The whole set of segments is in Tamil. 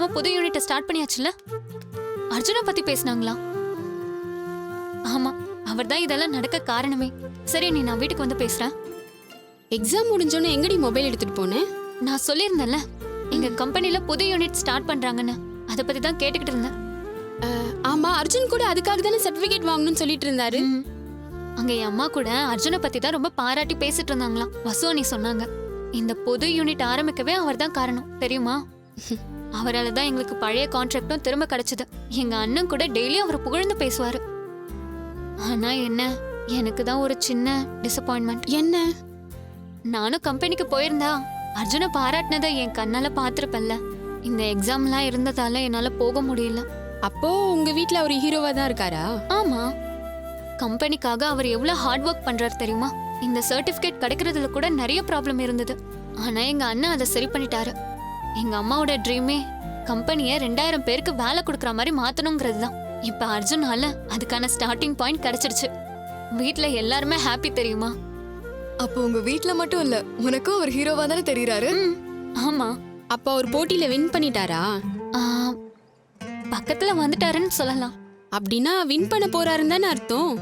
பார்க்காம புது யூனிட்டை ஸ்டார்ட் பண்ணியாச்சுல அர்ஜுனை பத்தி பேசுனாங்களா? ஆமா அவர்தான் இதெல்லாம் நடக்க காரணமே. சரி நீ நான் வீட்டுக்கு வந்து பேசுறேன். எக்ஸாம் முடிஞ்சோன்னே எங்கடி மொபைல் எடுத்துட்டு போனேன் நான் சொல்லியிருந்தேன்ல எங்க கம்பெனில புது யூனிட் ஸ்டார்ட் பண்றாங்கன்னு. அதை பத்தி தான் கேட்டுக்கிட்டு இருந்தேன். ஆமா அர்ஜுன் கூட அதுக்காக தானே சர்டிபிகேட் வாங்கணும்னு சொல்லிட்டு இருந்தாரு. அங்க என் அம்மா கூட அர்ஜுனை பத்தி தான் ரொம்ப பாராட்டி பேசிட்டு இருந்தாங்களாம். வசுவனி சொன்னாங்க இந்த புது யூனிட் ஆரம்பிக்கவே அவர் தான் காரணம் தெரியுமா? அவரால தான் எங்களுக்கு பழைய கான்ட்ராக்டும் திரும்ப கிடைச்சது. எங்க அண்ணன் கூட டெய்லி அவரை புகழ்ந்து பேசுவாரு. ஆனா என்ன? எனக்கு தான் ஒரு சின்ன டிசப்பாயின்மெண்ட் என்ன? நானும் கம்பெனிக்கு போயிருந்தா அர்ஜுனை பாராட்டினதை என் கண்ணால பாத்திருப்பேன்ல இந்த எக்ஸாம்லாம் இருந்ததால என்னால போக முடியல. அப்போ உங்க வீட்ல அவர் ஹீரோவா தான் இருக்காரா? ஆமா. கம்பெனிக்காக அவர் எவ்வளவு ஹார்ட் ஒர்க் பண்றாரு தெரியுமா? இந்த சர்டிபிகேட் கிடைக்கிறதுல கூட நிறைய ப்ராப்ளம் இருந்தது. ஆனா எங்க அண்ணன் அதை சரி பண்ணிட்டாரு. எங்க அம்மாவோட ட்ரீமே கம்பெனியை ரெண்டாயிரம் பேருக்கு வேலை கொடுக்குற மாதிரி மாத்தணுங்கிறது தான் இப்ப அர்ஜுனால அதுக்கான ஸ்டார்டிங் பாயிண்ட் கிடைச்சிருச்சு. வீட்ல எல்லாருமே ஹாப்பி தெரியுமா? அப்போ உங்க வீட்ல மட்டும் இல்ல உனக்கும் அவர் ஹீரோவா தானே தெரியறாரு? ம், ஆமா. அப்போ அவர் போட்டியில வின் பண்ணிட்டாரா? ஆ, பக்கத்துல வந்துட்டாருன்னு சொல்லலாம். அப்படின்னா வின் பண்ண போறாருன்னு தானே அர்த்தம்.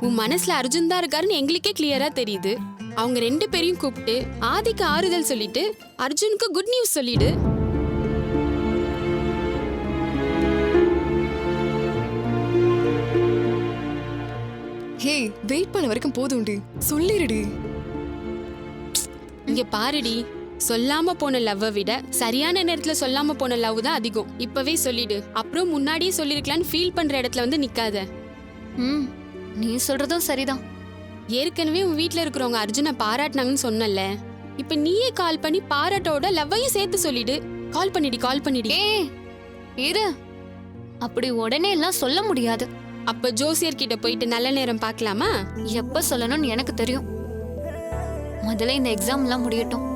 உன் மனசுல அர்ஜுன் தான் இருக்காருன்னு எங்களுக்கே கிளியரா தெரியுது. அவங்க ரெண்டு பேரையும் கூப்பிட்டு ஆதிக்கு ஆறுதல் சொல்லிட்டு அர்ஜுனுக்கு குட் நியூஸ் சொல்லிடு. ஹே வெயிட் பண்ண வரைக்கும் போதும்டி. சொல்லிருடி. இங்க பாருடி சொல்லாம போன லவ்வை விட சரியான நேரத்துல சொல்லாம போன லவ் தான் அதிகம். இப்பவே சொல்லிடு. அப்புறம் முன்னாடியே சொல்லிருக்கலாம்னு ஃபீல் பண்ற இடத்துல வந்து நிக்காத. ம் நீ சொல்றதும் சரிதான். ஏற்கனவே உன் வீட்ல இருக்கிறவங்க அர்ஜுனை பாராட்டினாங்கன்னு சொன்னல இப்ப நீயே கால் பண்ணி பாராட்டோட லவ்வையும் சேர்த்து சொல்லிடு. கால் பண்ணிடி கால் பண்ணிடி. ஏய் இரு. அப்படி உடனே எல்லாம் சொல்ல முடியாது. அப்ப ஜோசியர் கிட்ட போயிட்டு நல்ல நேரம் பார்க்கலாமா? எப்ப சொல்லணும்னு எனக்கு தெரியும். முதல்ல இந்த எக்ஸாம் எல்லாம் முடியட்டும்.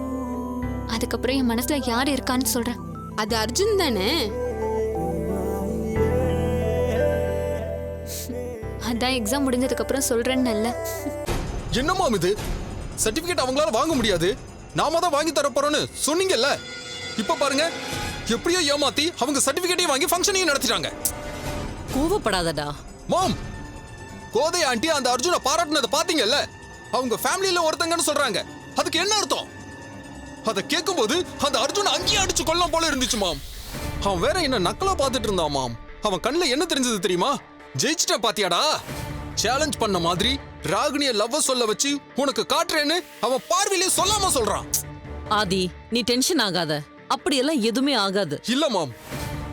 அதுக்கப்புறம் என் மனசுல யார் இருக்கான்னு சொல்றேன். அது அர்ஜுன் தானே? அதான் எக்ஸாம் முடிஞ்சதுக்கு அப்புறம் சொல்றேன்னு என்னமாம் இது? சர்டிபிகேட் அவங்களால வாங்க முடியாது. நாம தான் வாங்கி தர போறோம்னு சொன்னீங்கல்ல? இப்ப பாருங்க எப்படியோ ஏமாத்தி அவங்க சர்டிபிகேட்டையும் வாங்கி ஃபங்க்ஷனையும் நடத்திட்டாங்க. கோவப்படாதடா. மாம் கோதை ஆண்டி அந்த அர்ஜுனை பாராட்டினதை பாத்தீங்கல்ல அவங்க ஃபேமிலியில ஒருத்தங்கன்னு சொல்றாங்க. அதுக்கு என்ன அர்த்தம்? அதை கேட்கும்போது அந்த அர்ஜுனை அங்கேயே அடிச்சு கொல்லாம் போல இருந்துச்சு மாம். அவன் வேற என்ன நக்கலா பார்த்துட்டு இருந்தான் மாம். அவன் கண்ணுல என்ன தெரிஞ்சது தெரியுமா? ஜெயிச்சிட்டேன் பாத்தியாடா? சேலஞ்ச் பண்ண மாதிரி ராகினிய லவ்வ சொல்ல வச்சு உனக்கு காட்டுறேன்னு அவன் பார்வையிலே சொல்லாம சொல்றான். ஆதி நீ டென்ஷன் ஆகாத. அப்படியெல்லாம் எதுவுமே ஆகாது. இல்ல மாம்.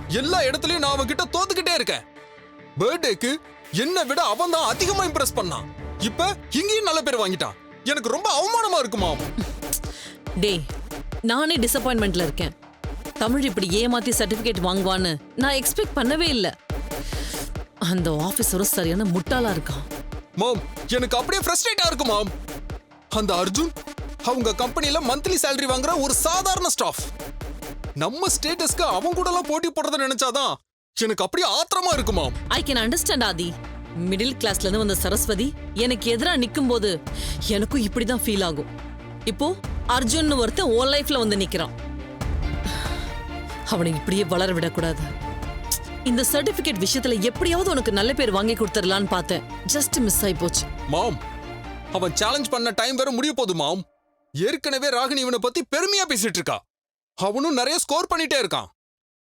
எல்லா இடத்துலயும் நான் அவன்கிட்ட தோத்துக்கிட்டே இருக்கேன். பர்த்டேக்கு என்ன விட அவன் தான் அதிகமா இம்ப்ரெஸ் பண்ணான். இப்ப இங்கேயும் நல்ல பேர் வாங்கிட்டான். எனக்கு ரொம்ப அவமானமா இருக்கு மாம். டேய் நானே டிசப்பாயின்மெண்ட்ல இருக்கேன். தமிழ் இப்படி ஏமாத்தி சர்டிபிகேட் வாங்குவான்னு நான் எக்ஸ்பெக்ட் பண்ணவே இல்லை. அந்த ஆபீசரும் சரியான முட்டாளா இருக்கான். மாம் எனக்கு அப்படியே ஃப்ரஸ்ட்ரேட்டா இருக்கு மாம் அந்த அர்ஜுன் அவங்க கம்பெனியில் மந்த்லி சேலரி வாங்குற ஒரு சாதாரண ஸ்டாஃப் நம்ம ஸ்டேட்டஸ்க்கு அவன் கூட எல்லாம் போட்டி போடுறத நினைச்சாதான் எனக்கு அப்படியே ஆத்திரமா இருக்கு mom I can understand Aadhi middle கிளாஸ்ல இருந்து வந்த சரஸ்வதி எனக்கு எதிரா நிக்கும் போது எனக்கும் இப்படிதான் ஃபீல் ஆகும். இப்போ அர்ஜுன் ஒருத்தன் ஓ லைஃப்ல வந்து நிக்கிறான். அவனை இப்படியே வளர விடக்கூடாது. இந்த சர்டிபிகேட் விஷயத்துல எப்படியாவது உனக்கு நல்ல பேர் வாங்கி கொடுத்துடலான்னு பார்த்தேன். ஜஸ்ட் மிஸ் ஆயி போச்சு. மாம் அவன் சேலஞ்ச் பண்ண டைம் வேற முடிய போகுது மாம். ஏற்கனவே ராகினி இவனை பத்தி பெருமையா பேசிட்டு இருக்கா. அவனும் நிறைய ஸ்கோர் பண்ணிட்டே இருக்கான்.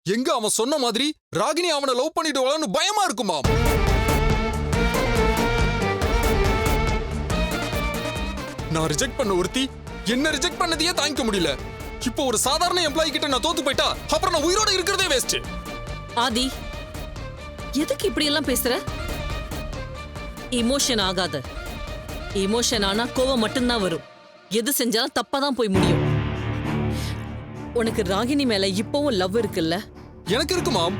எங்க அவன் சொன்ன மாதிரி ராகினி அவனை லவ் பண்ணிடுவான்னு பயமா இருக்கு மாம். நான் ரிஜெக்ட் பண்ண ஒருத்தி என்ன ரிஜெக்ட் பண்ணதையே தாங்கிக்க முடியல. இப்போ ஒரு சாதாரண எம்ப்ளாயி கிட்ட நான் தோத்து போயிட்டா அப்புறம் நான் உயிரோட இருக்கிறதே வேஸ்ட் ஆதி எதுக்கு இப்படி எல்லாம் பேசுற? இமோஷன் ஆகாத. இமோஷன் ஆனா கோவம் மட்டும்தான் வரும். எது செஞ்சாலும் தப்பா தான் போய் முடியும். உனக்கு ராகினி மேல இப்பவும் லவ் இருக்குல்ல? எனக்கு இருக்கு மாம்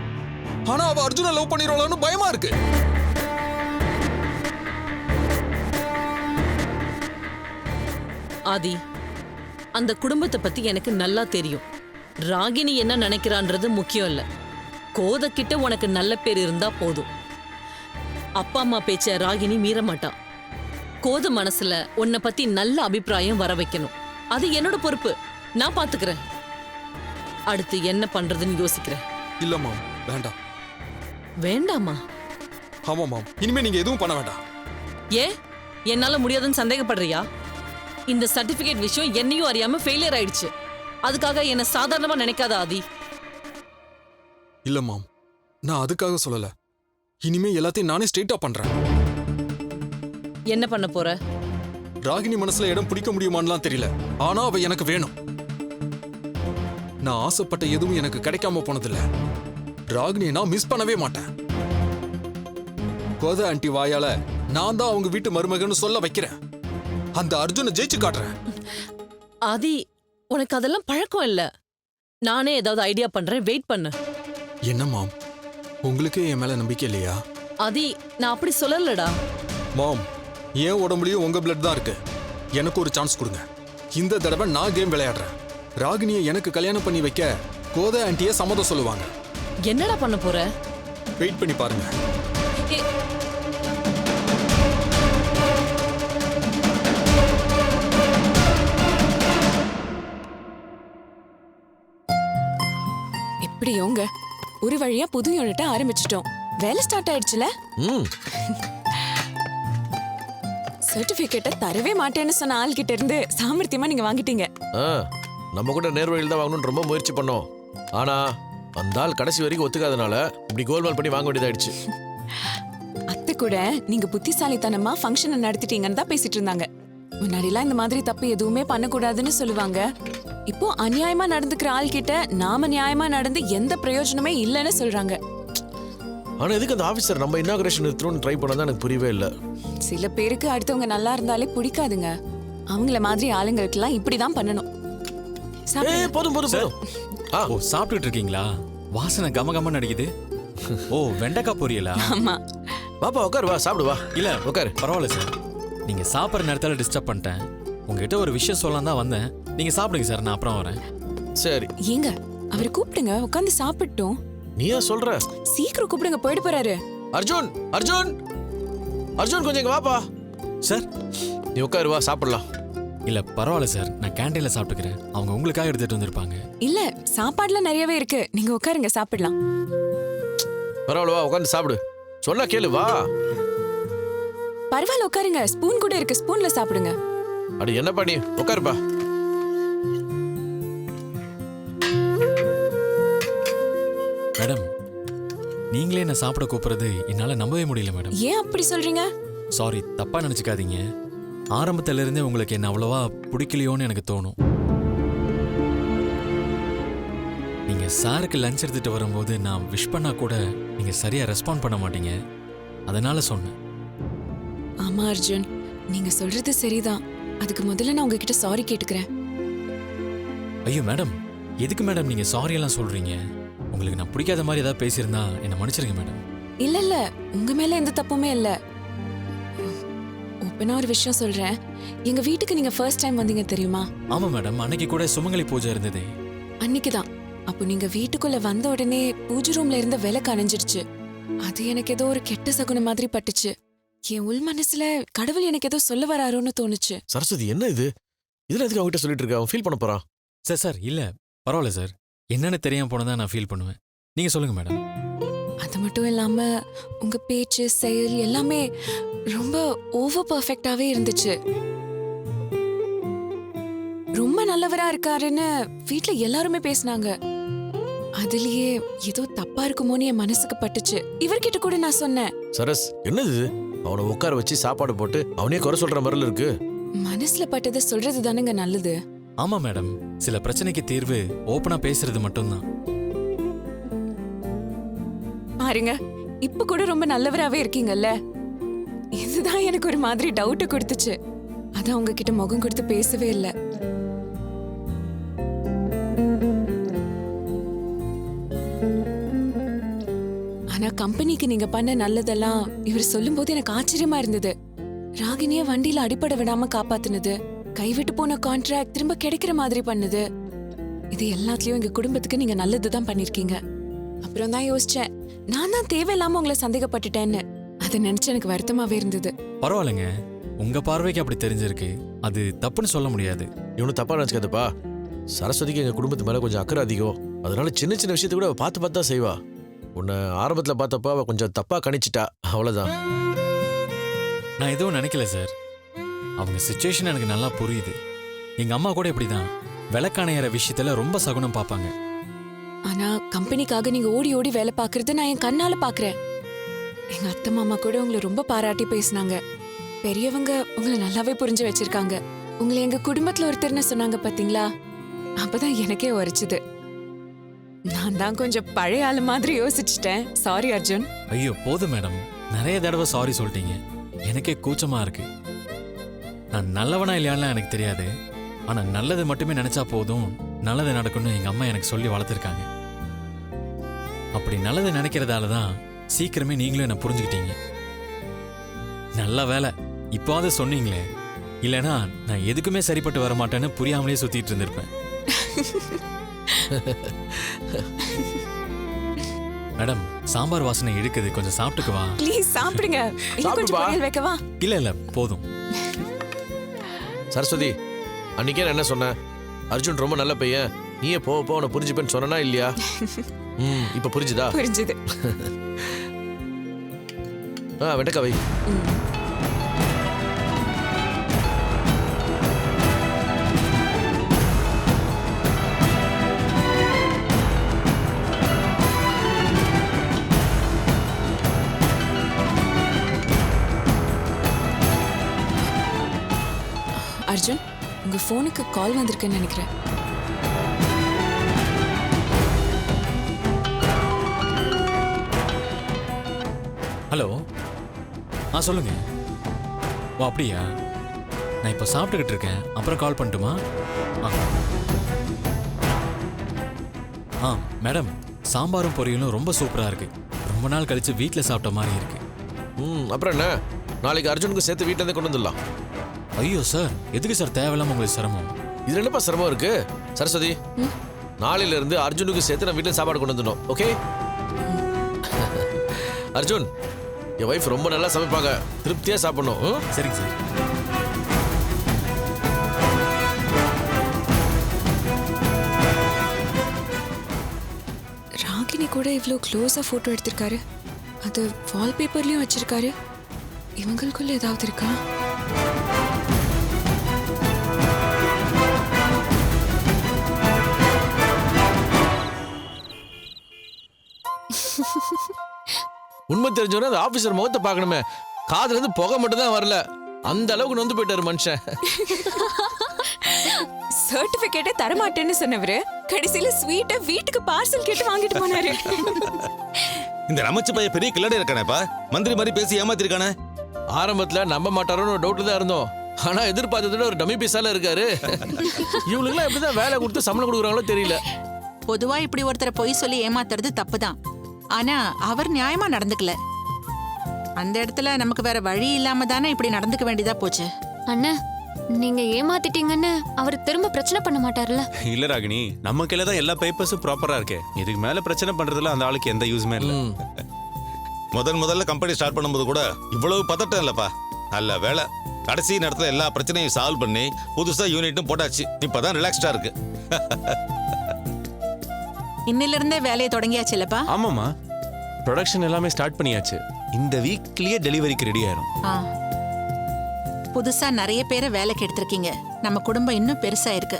ஆனா அவ அர்ஜுனை லவ் பண்ணிடுவாளான்னு பயமா இருக்கு. ஆதி அந்த குடும்பத்தை பத்தி எனக்கு நல்லா தெரியும். ராகினி என்ன நினைக்கிறான்றது முக்கியம் இல்ல. கோதக்கிட்ட உனக்கு நல்ல பேர் இருந்தா போதும். அப்பா அம்மா பேச்ச ராகினி மீற மாட்டான் கோத மனசுல உன்னை பத்தி நல்ல அபிப்பிராயம் வர வைக்கணும். அது என்னோட பொறுப்பு. நான் பாத்துக்கிறேன். அடுத்து என்ன பண்றதுன்னு யோசிக்கிறேன். இல்ல மாம். வேண்டாம். வேண்டாமா? ஆமா மாம். இனிமே நீங்க எதுவும் பண்ண வேண்டாம். ஏன் என்னால முடியாதுன்னு சந்தேகப்படுறியா? இந்த சர்டிபிகேட் விஷயம் என்னையும் அறியாம ஃபெயிலியர் ஆயிடுச்சு. அதுக்காக என்ன சாதாரணமா நினைக்காத ஆதி. இல்ல மாம். நான் அதுக்காக சொல்லல. இனிமே எல்லாத்தையும் நானே ஸ்ட்ரெயிட்டா பண்றேன். என்ன பண்ண போற? ராகினி மனசுல இடம் பிடிக்க முடியுமான்லாம் தெரியல. ஆனா அவ எனக்கு வேணும். நான் ஆசைப்பட்ட எதுவும் எனக்கு கிடைக்காம போனதில்ல. ராகினியை நான் மிஸ் பண்ணவே மாட்டேன். கோத ஆண்டி வாயால நான் தான் அவங்க வீட்டு மருமகன்னு சொல்ல வைக்கிறேன். அந்த அர்ஜுனை ஜெயிச்சு காட்டுறேன். ஆதி உனக்கு அதெல்லாம் பழக்கம் இல்ல. நானே ஏதாவது ஐடியா பண்றேன். வெயிட் பண்ணு. என்ன மாம் உங்களுக்கே என் மேல நம்பிக்கை இல்லையா? ஆதி நான் அப்படி சொல்லலடா. மாம் என் உடம்புலயும் உங்க பிளட் தான் இருக்கு. எனக்கு ஒரு சான்ஸ் கொடுங்க. இந்த தடவை நான் கேம் விளையாடுறேன். ராகினியை எனக்கு கல்யாணம் பண்ணி வைக்க கோத ஆண்டியை சம்மதம் சொல்லுவாங்க. என்னடா பண்ண போற? வெயிட் பண்ணி பாருங்க. ஏ, எப்படியோங்க ஒரு வழியா புது யூனிட்ட ஆரம்பிச்சிட்டோம். வேலை ஸ்டார்ட் ஆயிடுச்சுல? சர்டிபிகேட்டை தரவே மாட்டேன்னு சொன்ன ஆள் கிட்ட இருந்து சாமர்த்தியமா நீங்க வாங்கிட்டீங்க. நம்ம கூட நேர் வழியில் தான் வாங்கணும்னு ரொம்ப முயற்சி பண்ணோம். ஆனா அந்த ஆள் கடைசி வரைக்கும் ஒத்துக்காதனால இப்படி கோல்மால் பண்ணி வாங்க வேண்டியதாயிடுச்சு. அத்தை கூட நீங்க புத்திசாலித்தனமா ஃபங்க்ஷனை நடத்திட்டீங்கன்னு தான் பேசிட்டு இருந்தாங்க. முன்னாடிலாம் இந்த மாதிரி தப்பு எதுவுமே பண்ணக்கூடாதுன்னு சொல்லுவாங்க. இப்போ அநியாயமா நடந்துக்கிற ஆள் கிட்ட நாம நியாயமா நடந்து எந்த பிரயோஜனமே இல்லைன்னு சொல்றாங்க. ஆனா எதுக்கு அந்த ஆஃபீஸர் நம்ம இனாகிரேஷன் நிறுத்தணும்னு ட்ரை பண்ணதான் எனக்கு புரியவே இல்லை. சில பேருக்கு அடுத்தவங்க நல்லா இருந்தாலே பிடிக்காதுங்க. அவங்கள மாதிரி ஆளுங்களுக்கெல்லாம் இப்படிதான் பண்ணணும். ஏ சாப்பிடுங்க. போதும் போதும் போதும். ஆ. ஓ சாப்பிட்டுட்டு இருக்கீங்களா? வாசனை கம கமன்னு அடிக்குது. ஓ வெண்டைக்காய் பொரியலா? ஆமா. பாப்பா உட்காரு வா சாப்பிடு வா. இல்ல உட்காரு. பரவாயில்ல சார். நீங்க சாப்பிட்ற நேரத்தில் டிஸ்டர்ப் பண்ணிட்டேன். உங்ககிட்ட ஒரு விஷயம் சொல்லலாம் தான் வந்தேன். நீங்க சாப்பிடுங்க சார் நான் அப்புறம் வரேன். சரி. ஏங்க அவரை கூப்பிடுங்க உட்காந்து சாப்பிட்டோம். நீயா சொல்ற? சீக்கிரம் கூப்பிடுங்க போயிட்டு போறாரு. அர்ஜுன் அர்ஜுன்! அர்ஜுன் கொஞ்சம் இங்க வாப்பா. சார் நீ உட்காரு வா சாப்பிடலாம். இல்ல பரவாயில்ல சார் நான் கேண்டீன்ல சாப்பிட்டுக்கிறேன். அவங்க உங்களுக்காக எடுத்துட்டு வந்திருப்பாங்க. இல்ல சாப்பாடுலாம் நிறையவே இருக்கு. நீங்க உட்காருங்க சாப்பிடலாம். பரவாயில்ல வா உட்காந்து சாப்பிடு. சொன்னா கேளு வா. பரவாயில்ல உட்காருங்க. ஸ்பூன் கூட இருக்கு ஸ்பூன்ல சாப்பிடுங்க. அடி என்ன பண்ணி உட்காருப்பா மேடம் நீங்களே என்ன சாப்பிட கூப்பிடுறது என்னால நம்பவே முடியல மேடம். ஏன் அப்படி சொல்றீங்க? சாரி தப்பா நினைச்சுக்காதீங்க. ஆரம்பத்துல இருந்தே உங்களுக்கு என்ன அவ்வளவா பிடிக்கலையோன்னு எனக்கு தோணும். நீங்க சாருக்கு லஞ்ச் எடுத்துட்டு வரும்போது நான் விஷ் பண்ணா கூட நீங்க சரியா ரெஸ்பாண்ட் பண்ண மாட்டீங்க. அதனால சொன்னேன். ஆமா அர்ஜுன். நீங்க சொல்றது சரிதான். அதுக்கு முதல்ல நான் உங்ககிட்ட சாரி கேட்டுக்கிறேன். ஐயோ மேடம் எதுக்கு மேடம் நீங்க சாரி எல்லாம் சொல்றீங்க? உங்களுக்கு நான் பிடிக்காத மாதிரி ஏதாவது பேசியிருந்தா என்ன மன்னிச்சிருங்க மேடம் இல்ல இல்ல. உங்க மேல எந்த தப்புமே இல்ல. ஓப்பனா ஒரு விஷயம் சொல்றேன். எங்க வீட்டுக்கு நீங்க ஃபர்ஸ்ட் டைம் வந்தீங்க தெரியுமா? ஆமா மேடம் அன்னைக்கு கூட சுமங்கலி பூஜை இருந்ததே. அன்னைக்குதான் அப்போ நீங்க வீட்டுக்குள்ள வந்த உடனே பூஜை ரூம்ல இருந்த விளக்கு அணைஞ்சிருச்சு அது எனக்கு ஏதோ ஒரு கெட்ட சகுனம் மாதிரி பட்டுச்சு. என் உள் மனசுல கடவுள் எனக்கு ஏதோ சொல்ல வராரோன்னு தோணுச்சு. சரஸ்வதி என்ன இது? இதுல எதுக்கு அவங்ககிட்ட சொல்லிட்டு இருக்க? அவன் ஃபீல் பண்ண போறான் சார் சார் இல்ல. பரவாயில்ல சார். என்னன்னு தெரியாம போனதா நான் ஃபீல் பண்ணுவேன். நீங்க சொல்லுங்க மேடம். அது மட்டும் இல்லாம உங்க பேச்சு செயல் எல்லாமே ரொம்ப ஓவர் பர்ஃபெக்டாவே இருந்துச்சு. ரொம்ப நல்லவரா இருக்காருன்னு வீட்ல எல்லாருமே பேசினாங்க. அதுலயே ஏதோ தப்பா இருக்குமோன்னு என் மனசுக்கு பட்டுச்சு. இவர்கிட்ட கூட நான் சொன்னேன். சரஸ் என்னது அவனை உட்கார வச்சு சாப்பாடு போட்டு அவனே குறை சொல்ற மாதிரில இருக்கு. மனசுல பட்டதை சொல்றது தானேங்க நல்லது. ஆமா மேடம். சில பிரச்சனைக்கு தீர்வு ஓப்பனா பேசுறது மட்டும்தான். பாருங்க இப்ப கூட ரொம்ப நல்லவராவே இருக்கீங்கல்ல? இதுதான் எனக்கு ஒரு மாதிரி டவுட் கொடுத்துச்சு. அதான் உங்ககிட்ட முகம் கொடுத்து பேசவே இல்லை. ஆனா கம்பெனிக்கு நீங்க பண்ண நல்லதெல்லாம் இவர் சொல்லும்போது எனக்கு ஆச்சரியமா இருந்தது. ராகினிய வண்டியில அடிப்பட விடாம காப்பாத்துனது கைவிட்டு போன கான்ட்ராக்ட் திரும்ப கிடைக்கிற மாதிரி பண்ணுது. இது எல்லாத்துலயும் எங்க குடும்பத்துக்கு நீங்க நல்லதுதான் பண்ணிருக்கீங்க. அப்புறம் தான் யோசிச்சேன் நான் தான் தேவையில்லாம உங்களை சந்தேகப்பட்டுட்டேன்னு. அதை நினைச்சு எனக்கு வருத்தமாவே இருந்தது. பரவாயில்லைங்க. உங்க பார்வைக்கு அப்படி தெரிஞ்சிருக்கு. அது தப்புன்னு சொல்ல முடியாது. இவனு தப்பா நினைச்சுக்காதப்பா. சரஸ்வதிக்கு எங்க குடும்பத்து மேல கொஞ்சம் அக்கறை அதிகம். அதனால சின்ன சின்ன விஷயத்தை கூட அவ பார்த்து பார்த்து தான் செய்வா. உன்னை ஆரம்பத்துல பார்த்தப்ப அவ கொஞ்சம் தப்பா கணிச்சிட்டா. அவ்வளவுதான். நான் எதுவும் நினைக்கல சார். அவங்க சுச்சுவேஷன் எனக்கு நல்லா புரியுது. எங்க அம்மா கூட இப்படிதான். விளக்காணையற விஷயத்துல ரொம்ப சகுனம் பார்ப்பாங்க. ஆனா கம்பெனிக்காக நீங்க ஓடி ஓடி வேலை பார்க்கறது நான் என் கண்ணால பாக்குறேன் எங்க அத்தை மாமா கூட உங்களை ரொம்ப பாராட்டி பேசினாங்க. பெரியவங்க உங்களை நல்லாவே புரிஞ்சு வச்சிருக்காங்க. உங்களை எங்க குடும்பத்துல ஒருத்தர்னு சொன்னாங்க பாத்தீங்களா? அப்பதான் எனக்கே உரைச்சுது. நான் தான் கொஞ்சம் பழைய ஆளு மாதிரி யோசிச்சுட்டேன். சாரி அர்ஜுன். ஐயோ போதும் மேடம். நிறைய தடவை சாரி சொல்லிட்டீங்க. எனக்கே கூச்சமா இருக்கு. நான் நல்லவனா இல்லையான்னு எனக்கு தெரியாது. ஆனா நல்லது மட்டுமே நினைச்சா போதும். நல்லது நடக்கும்னு எங்க அம்மா எனக்கு சொல்லி வளர்த்துருக்காங்க. அப்படி நல்லது நினைக்கிறதால தான் சீக்கிரமே நீங்களும் என்ன புரிஞ்சுக்கிட்டீங்க. நல்ல வேலை. இப்போவாது சொன்னீங்களே. இல்லைனா நான் எதுக்குமே சரிப்பட்டு வர மாட்டேன்னு புரியாமலே சுத்திட்டு இருந்திருப்பேன். மேடம் சாம்பார் வாசனை இழுக்குது. கொஞ்சம் சாப்பிட்டுக்குவா ப்ளீஸ் சாப்பிடுங்க. இன்னும் கொஞ்சம். பொரியல் வைக்கவா? இல்ல இல்ல போதும். சரஸ்வதி அன்னைக்கே நான் என்ன சொன்னேன்? அர்ஜுன் ரொம்ப நல்ல பையன். நீயே போக போ உன்னை புரிஞ்சுப்பேன்னு சொன்னா இல்லையா? ம் இப்ப புரிஞ்சுதா? புரிஞ்சுது. ஆ வெண்டக்கா வை. உங்க போனுக்கு கால் வந்திருக்குன்னு நினைக்கிறேன். ஹலோ. ஆ சொல்லுங்க. ஓ அப்படியா? நான் இப்போ சாப்பிட்டுக்கிட்டு இருக்கேன். அப்புறம் கால் பண்ணட்டுமா? ஆ. ஆ மேடம் சாம்பாரும் பொரியலும் ரொம்ப சூப்பராக இருக்கு. ரொம்ப நாள் கழிச்சு வீட்டில் சாப்பிட்ட மாதிரி இருக்கு. ம் அப்புறம் என்ன? நாளைக்கு அர்ஜுனுக்கு சேர்த்து வீட்டுல இருந்தே கொண்டு வந்துடலாம். ஐயோ சார். எதுக்கு சார் தேவையில்லாம உங்களுக்கு சிரமம்? இதுல என்னப்பா சிரமம் இருக்கு? சரஸ்வதி நாளையில இருந்து அர்ஜுனுக்கு சேர்த்து நான் வீட்டுல சாப்பாடு கொண்டு வந்துடணும் ஓகே? அர்ஜுன் என் ஒய்ஃப் ரொம்ப நல்லா சமைப்பாங்க. திருப்தியா சாப்பிடணும் ம்? சரிங்க சார். ராகினி கூட இவ்வளோ க்ளோஸாக ஃபோட்டோ எடுத்திருக்காரு. அது வால்பேப்பர்லேயும் வச்சிருக்காரு. இவங்களுக்குள்ள ஏதாவது இருக்கா? உண்மை தெரிஞ்சவன அந்த ஆபீசர் முகத்தை பார்க்கணுமே. காதுல இருந்து புகை மட்டும் தான் வரல. அந்த அளவுக்கு நொந்து போயிட்டாரு மனுஷன். சர்டிபிகேட்டே தரமாட்டேன்னு சொன்னவரு கடைசியில ஸ்வீட்டை வீட்டுக்கு பார்சல் கேட்டு வாங்கிட்டு போனாரு. இந்த ரமச்சு பைய பெரிய கில்லாடி இருக்கானேப்பா. மந்திரி மாதிரி பேசி ஏமாத்திருக்கானே. ஆரம்பத்துல நம்ப மாட்டாரோன்னு ஒரு டவுட்ல தான் இருந்தோம். ஆனா எதிர்பார்த்ததோட ஒரு டம்மி பீஸால இருக்காரு. இவங்களுக்குலாம் எப்படிதான் வேலை கொடுத்து சம்பளம் கொடுக்குறாங்களோ தெரியல. பொதுவா இப்படி ஒருத்தரை பொய் சொல்லி ஏமாத்துறது தப்புதான். ஆனா அவர் நியாயமா நடந்துக்கல. அந்த இடத்துல நமக்கு வேற வழி இல்லாம தானே இப்படி நடந்துக்க வேண்டியதா போச்சு. அண்ணா நீங்க ஏமாத்திட்டீங்கன்னு அவர் திரும்ப பிரச்சனை பண்ண மாட்டார்ல இல்ல ராகினி. நம்ம கையில தான் எல்லா பேப்பர்ஸும் ப்ராப்பரா இருக்கே. இதுக்கு மேல பிரச்சனை பண்றதுல அந்த ஆளுக்கு எந்த யூஸ்மே இல்ல. ம். முதல் முதல்ல கம்பெனி ஸ்டார்ட் பண்ணும்போது கூட இவ்வளவு பதட்டம் இல்லப்பா. நல்ல வேலை கடைசி நேரத்துல எல்லா பிரச்சனையும் சால்வ் பண்ணி புதுசா யூனிட்டும் போட்டாச்சு. இப்பதான் ரிலாக்ஸ்டா இருக்கு. இன்னில இருந்தே வேலையை தொடங்கியாச்சு இல்லப்பா? ஆமாமா ப்ரொடக்ஷன் எல்லாமே ஸ்டார்ட் பண்ணியாச்சு. இந்த வீக்லயே டெலிவரிக்கு ரெடி ஆயிரும். ஆ. புதுசா நிறைய பேரை வேலைக்கு எடுத்திருக்கீங்க. நம்ம குடும்பம் இன்னும் பெருசா இருக்கு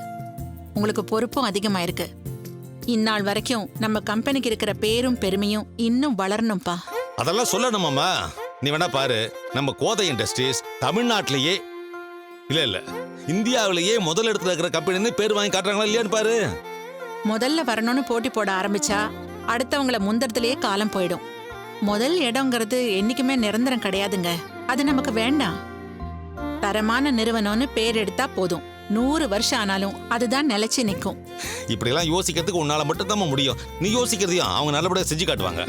உங்களுக்கு பொறுப்பும் அதிகமா இருக்கு இந்நாள் வரைக்கும் நம்ம கம்பெனிக்கு இருக்கிற பேரும் பெருமையும் இன்னும் வளரணும்ப்பா அதெல்லாம் சொல்லணுமாமா நீ வேணா பாரு நம்ம கோதை இண்டஸ்ட்ரீஸ் தமிழ்நாட்டிலேயே இல்ல இல்ல இந்தியாவிலேயே முதல் இடத்துல இருக்கிற கம்பெனின்னு பேர் வாங்கி காட்டுறாங்களா இல்லையான்னு பாரு. முதல்ல வரணும்னு போட்டி போட ஆரம்பிச்சா அடுத்தவங்கள முந்தறதுலயே காலம் போயிடும். முதல் இடங்கிறது என்னைக்குமே நிரந்தரம் கிடையாதுங்க. அது நமக்கு வேண்டாம். தரமான நிறுவனம்னு பேர் எடுத்தா போதும். நூறு வருஷம் ஆனாலும் அதுதான் நிலைச்சு நிற்கும் இப்படியெல்லாம் யோசிக்கிறதுக்கு உன்னால மட்டும் தான் முடியும். நீ யோசிக்கிறதையும் அவங்க நல்லபடியா செஞ்சு காட்டுவாங்க.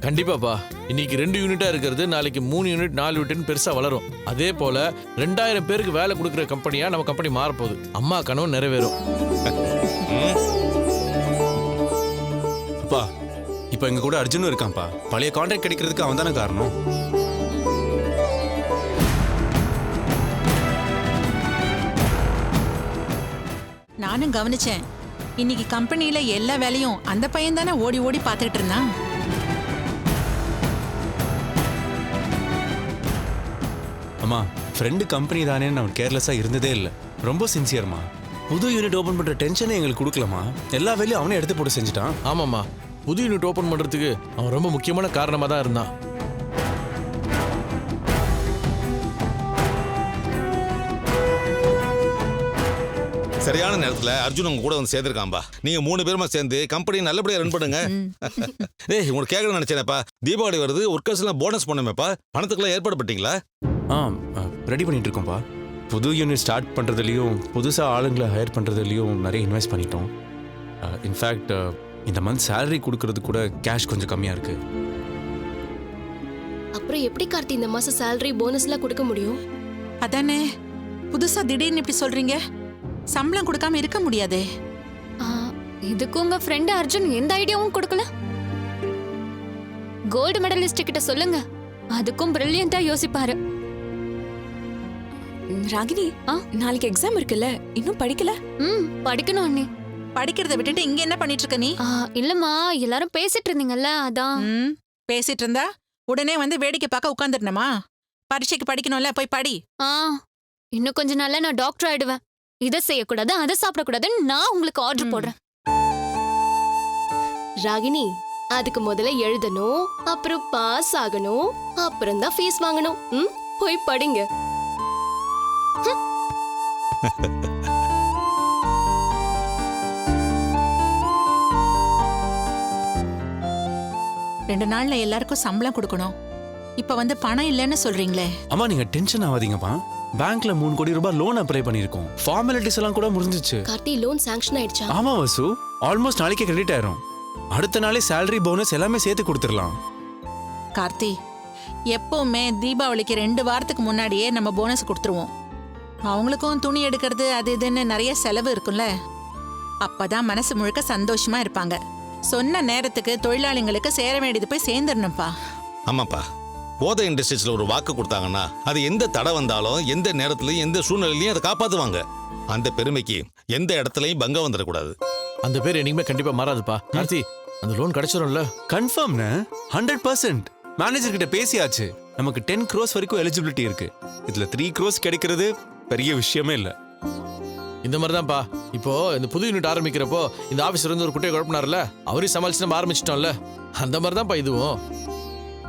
கண்டிப்பாப்பா. இன்னைக்கு ரெண்டு யூனிட்டா இருக்கிறது நாளைக்கு மூணு யூனிட் நாலு யூனிட்னு பெருசா வளரும். அதே போல ரெண்டாயிரம் பேருக்கு வேலை கொடுக்குற கம்பெனியா நம்ம கம்பெனி மாறப்போகுது. அம்மா கனவு நிறைவேறும். அப்பா இப்போ எங்க கூட அர்ஜுனும் இருக்கான்ப்பா. பழைய கான்ட்ராக்ட் கிடைக்கிறதுக்கு அவன் தானே காரணம்? நானும் கவனிச்சேன். இன்னைக்கு கம்பெனியில எல்லா வேலையும் அந்த பையன் தானே ஓடி ஓடி பார்த்துக்கிட்டு இருந்தான். அம்மா ஃப்ரெண்டு கம்பெனி தானேன்னு அவன் கேர்லெஸ்ஸாக இருந்ததே இல்லை. ரொம்ப சின்சியர்மா புது யூனிட் ஓப்பன் பண்ணுற டென்ஷனே எங்களுக்கு கொடுக்கலமா எல்லா வேலையும் அவனே எடுத்து போட்டு செஞ்சுட்டான். ஆமாம்மா. புது யூனிட் ஓப்பன் பண்றதுக்கு அவன் ரொம்ப முக்கியமான காரணமா தான் இருந்தான். சரியான நேரத்துல அர்ஜுன் உங்க கூட வந்து சேர்ந்திருக்கான்பா நீங்க மூணு பேருமா சேர்ந்து கம்பெனி நல்லபடியா ரன் பண்ணுங்க. டேய் உங்களுக்கு கேட்கணும்னு நினைச்சேனப்பா. தீபாவளி வருது ஒர்க்கர்ஸ் எல்லாம் போனஸ் பண்ணுமேப்பா. பணத்துக்குலாம் ஏற்பாடு பண்ணிட்டீங்களா? ஆ ரெடி பண்ணிட்டு இருக்கோம்ப்பா புது யூனிட் ஸ்டார்ட் பண்ணுறதுலையும் புதுசாக ஆளுங்களை ஹையர் பண்ணுறதுலையும் நிறைய இன்வெஸ்ட் பண்ணிட்டோம். இன்ஃபேக்ட் இந்த மந்த் salary கொடுக்கறது கூட கேஷ் கொஞ்சம் கம்மியாக இருக்குது அப்புறம் எப்படி கார்த்தி இந்த மாசம் salary போனஸ் எல்லாம் கொடுக்க முடியும்? அதானே புதுசா திடீர்னு இப்படி சொல்றீங்க? சம்பளம் கொடுக்காம இருக்க முடியாதே. இதுக்கு உங்க ஃப்ரெண்ட் அர்ஜுன் எந்த ஐடியாவும் கொடுக்கல? கோல்டு மெடலிஸ்ட் கிட்ட சொல்லுங்க. அதுக்கும் பிரில்லியண்டா யோசிப்பாரு. ராகினி ஆ? நாளைக்கு எக்ஸாம் இருக்குல்ல இன்னும் படிக்கல? ம் படிக்கணும் அண்ணி. படிக்கிறத விட்டுட்டு இங்க என்ன பண்ணிட்டு இருக்க நீ? ஆ, இல்லம்மா எல்லாரும் பேசிட்டு இருந்தீங்கல்ல அதான். ம், பேசிட்டு இருந்தா உடனே வந்து வேடிக்கை பார்க்க உட்காந்துருந்தமா பரீட்சைக்கு படிக்கணும்ல போய் படி. ஆ இன்னும் கொஞ்ச நாள்ல நான் டாக்டர் ஆயிடுவேன். இதை செய்யக்கூடாது அதை சாப்பிடக்கூடாதுன்னு நான் உங்களுக்கு ஆர்டர். போடுறேன். ராகினி அதுக்கு முதல்ல எழுதணும் அப்புறம் பாஸ் ஆகணும் அப்புறம் தான் ஃபீஸ் வாங்கணும். ம் போய் படிங்க. ரெண்டு நாள்ல எல்லாருக்கும் சம்பளம் கொடுக்கணும். இப்ப வந்து பணம் இல்லைன்னு சொல்றீங்களே. அம்மா நீங்கள் டென்ஷன் ஆகாதீங்கப்பா. பேங்க்ல மூணு கோடி ரூபாய் லோன் அப்ளை பண்ணியிருக்கோம். ஃபார்மாலிட்டிஸ் எல்லாம் கூட முடிஞ்சிச்சு. கார்த்தி லோன் சாங்ஷன் ஆயிடுச்சா? ஆமா வசு. ஆல்மோஸ்ட் நாளைக்கே கிரெடிட் ஆயிரும். அடுத்த நாளே salary போனஸ் எல்லாமே சேர்த்து கொடுத்துடலாம். கார்த்தி எப்பவுமே தீபாவளிக்கு ரெண்டு வாரத்துக்கு முன்னாடியே நம்ம போனஸ் கொடுத்துருவோம். அவங்களுக்கும் துணி எடுக்கிறது அது இதுன்னு நிறைய செலவு இருக்கும்ல. அப்பதான் மனசு முழுக்க சந்தோஷமா இருப்பாங்க. சொன்ன நேரத்துக்கு தொழிலாளிங்களுக்கு சேர வேண்டியது போய் சேர்ந்துடணும்ப்பா. ஆமாப்பா. போதை இண்டஸ்ட்ரீஸ்ல ஒரு வாக்கு கொடுத்தாங்கன்னா அது எந்த தடை வந்தாலும் எந்த நேரத்துலயும் எந்த சூழ்நிலையிலையும் அதை காப்பாத்துவாங்க. அந்த பெருமைக்கு எந்த இடத்துலயும் பங்கம் வந்துடக்கூடாது. அந்த பேர் என்னைக்குமே கண்டிப்பா மாறாதுப்பா. கார்த்தி அந்த லோன் கிடைச்சிரும்ல? கன்ஃபார்ம்னு ஹண்ட்ரட் பர்சன்ட் மேனேஜர் கிட்ட பேசியாச்சு. நமக்கு டென் க்ரோஸ் வரைக்கும் எலிஜிபிலிட்டி இருக்கு. இதுல த்ரீ க்ரோஸ் கிடைக்கிறது பெரிய விஷயமே இல்லை. இந்த மாதிரி தான்ப்பா இப்போ இந்த புது யூனிட் ஆரம்பிக்கிறப்போ இந்த ஆபீஸ்ல இருந்து ஒரு குட்டையை குழப்பினார்ல? அவரையும் சமாளிச்சு நம்ம ஆரம்பிச்சிட்டோம்ல. அந்த மாதிரி தான்ப்பா இதுவும்.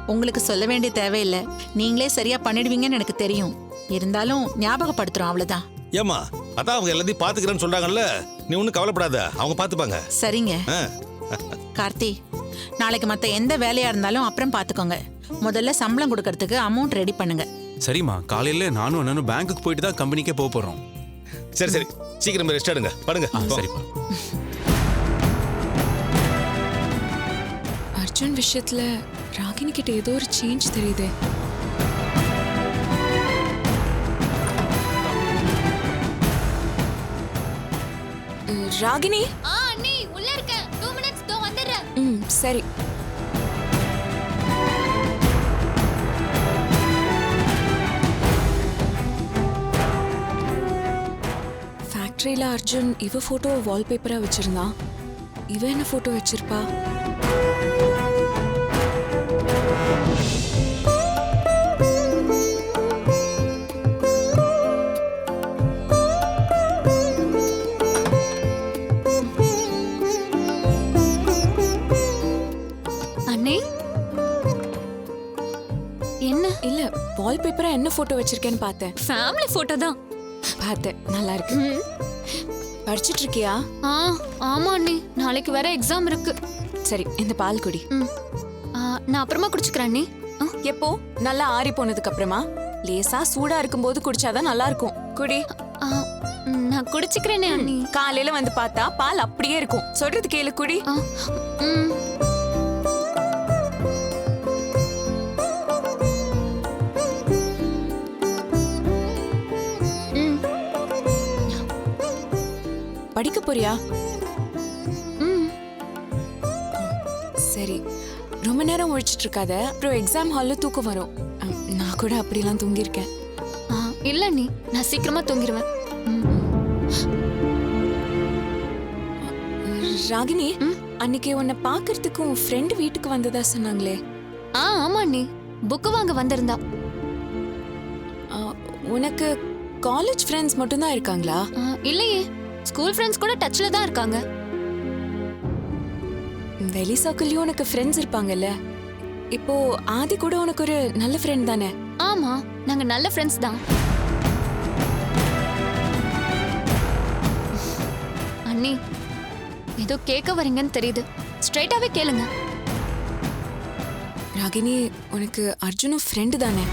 உங்களுக்கு சொல்ல வேண்டிய தேவையில்லை. நீங்களே சரியா பண்ணிடுவீங்கன்னு எனக்கு தெரியும். இருந்தாலும் ஞாபகப்படுத்துறோம் அவ்வளவுதான். ஏமா அதான் அவங்க எல்லாத்தையும் பாத்துக்கிறேன்னு சொல்றாங்கல்ல. நீ ஒன்றும் கவலைப்படாத. அவங்க பாத்துப்பாங்க. சரிங்க. ஆ. கார்த்தி நாளைக்கு மத்த எந்த வேலையா இருந்தாலும் அப்புறம் பாத்துக்கோங்க. முதல்ல சம்பளம் கொடுக்கறதுக்கு அமௌண்ட் ரெடி பண்ணுங்க. சரிம்மா காலையில நானும் அண்ணனும் பேங்க்குக்கு போயிட்டு தான் கம்பெனிக்கே போக போறோம். சரி சரி. சீக்கிரம் ரெஸ்ட் எடுங்க. படுங்க. ஆ. சரிப்பா. அர்ஜுன் விஷயத்துல ராகினி கிட்ட ஏதோ ஒரு சேஞ்ச் தெரியுதே. ராகினி? ஆ அண்ணி உள்ள இருக்கேன் டூ மினிட்ஸ் தோ வந்துடுறேன். ம் சரி. ஃபேக்ட்ரியில் அர்ஜுன் இவ ஃபோட்டோ வால்பேப்பராக வச்சிருந்தான் இவ என்ன ஃபோட்டோ வச்சிருப்பா? அண்ணே? என்ன? இல்ல வால்பேப்பரா என்ன ஃபோட்டோ வச்சிருக்கேன்னு பார்த்தேன். ஃபேமிலி போட்டோ தான். பார்த்தேன் நல்லா இருக்கு படிச்சிட்டு இருக்கியா ஆ ஆமா அண்ணி நாளைக்கு வேற எக்ஸாம் இருக்கு. சரி இந்த பால் குடி. ம். ஆ, நான் அப்புறமா குடிச்சுக்கிறேன் அண்ணி ஆ, எப்போ? நல்லா ஆறி போனதுக்கு அப்புறமா? லேசா சூடா இருக்கும்போது குடிச்சாதான் நல்லா இருக்கும் குடி. ஆ, ம், நான் குடிச்சுக்கிறேனே அண்ணி. காலையில வந்து பார்த்தா பால் அப்படியே இருக்கும். சொல்றது கேளு குடி. ஆ, ம் ம். படிக்க போறியா? ம். சரி ரொம்ப நேரம் முழிச்சிட்டு இருக்காத அப்புறம் எக்ஸாம் ஹால்ல தூக்கம் வரும். நான் கூட அப்படிலாம் தூங்கியிருக்கேன். இல்ல அண்ணி நான் சீக்கிரமா தூங்கிடுவேன் ராகினி அன்னைக்கு உன்னை பாக்குறதுக்கு உன் ஃப்ரெண்ட் வீட்டுக்கு வந்ததா சொன்னாங்களே? ஆ ஆமா அண்ணி. புக்கு வாங்க வந்திருந்தா. உனக்கு காலேஜ் ஃப்ரெண்ட்ஸ் மட்டும்தான் இருக்காங்களா? இல்லையே. ஸ்கூல் ஃப்ரெண்ட்ஸ் கூட டச்ல தான் இருக்காங்க. வெளி சர்க்கிள்லயும் உனக்கு ஃப்ரெண்ட்ஸ் இருப்பாங்கல்ல? இப்போ ஆதி கூட உனக்கு ஒரு நல்ல ஃப்ரெண்ட் தானே? ஆமா நாங்க நல்ல ஃப்ரெண்ட்ஸ் தான். அண்ணி ஏதோ கேட்க வரீங்கன்னு தெரியுது. ஸ்ட்ரைட்டாவே கேளுங்க. ராகினி உனக்கு அர்ஜுனும் ஃப்ரெண்டு தானே?